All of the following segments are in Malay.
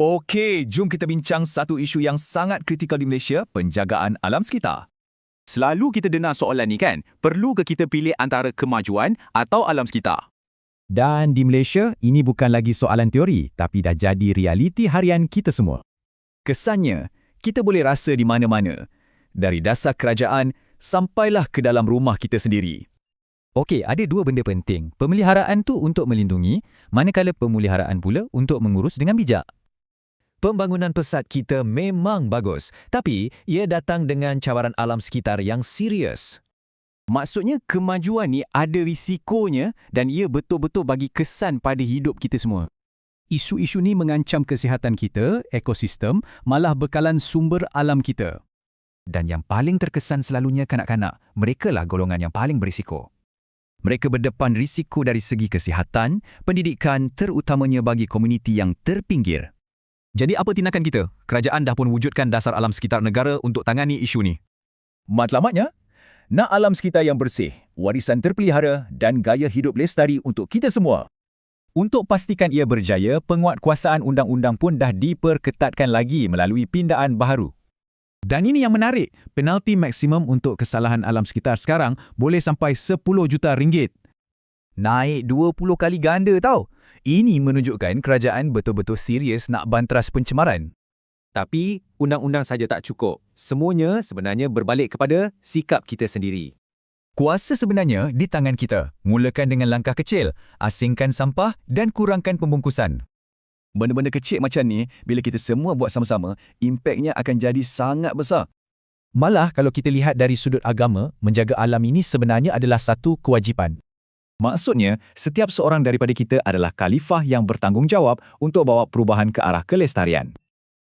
Okey, jom kita bincang satu isu yang sangat kritikal di Malaysia, penjagaan alam sekitar. Selalu kita dengar soalan ni kan, perlu ke kita pilih antara kemajuan atau alam sekitar? Dan di Malaysia, ini bukan lagi soalan teori, tapi dah jadi realiti harian kita semua. Kesannya, kita boleh rasa di mana-mana. Dari dasar kerajaan sampailah ke dalam rumah kita sendiri. Okey, ada dua benda penting. Pemeliharaan tu untuk melindungi, manakala pemeliharaan pula untuk mengurus dengan bijak. Pembangunan pesat kita memang bagus, tapi ia datang dengan cabaran alam sekitar yang serius. Maksudnya kemajuan ni ada risikonya dan ia betul-betul bagi kesan pada hidup kita semua. Isu-isu ni mengancam kesihatan kita, ekosistem, malah bekalan sumber alam kita. Dan yang paling terkesan selalunya kanak-kanak, mereka lah golongan yang paling berisiko. Mereka berdepan risiko dari segi kesihatan, pendidikan terutamanya bagi komuniti yang terpinggir. Jadi apa tindakan kita? Kerajaan dah pun wujudkan dasar alam sekitar negara untuk tangani isu ni. Matlamatnya, nak alam sekitar yang bersih, warisan terpelihara dan gaya hidup lestari untuk kita semua. Untuk pastikan ia berjaya, penguatkuasaan undang-undang pun dah diperketatkan lagi melalui pindaan baharu. Dan ini yang menarik, penalti maksimum untuk kesalahan alam sekitar sekarang boleh sampai 10 juta ringgit. Naik 20 kali ganda tau. Ini menunjukkan kerajaan betul-betul serius nak bantras pencemaran. Tapi, undang-undang saja tak cukup. Semuanya sebenarnya berbalik kepada sikap kita sendiri. Kuasa sebenarnya di tangan kita. Mulakan dengan langkah kecil, asingkan sampah dan kurangkan pembungkusan. Benda-benda kecil macam ni, bila kita semua buat sama-sama, impaknya akan jadi sangat besar. Malah kalau kita lihat dari sudut agama, menjaga alam ini sebenarnya adalah satu kewajipan. Maksudnya, setiap seorang daripada kita adalah khalifah yang bertanggungjawab untuk bawa perubahan ke arah kelestarian.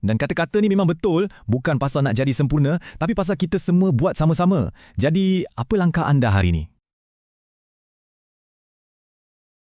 Dan kata-kata ni memang betul, bukan pasal nak jadi sempurna, tapi pasal kita semua buat sama-sama. Jadi, apa langkah anda hari ini?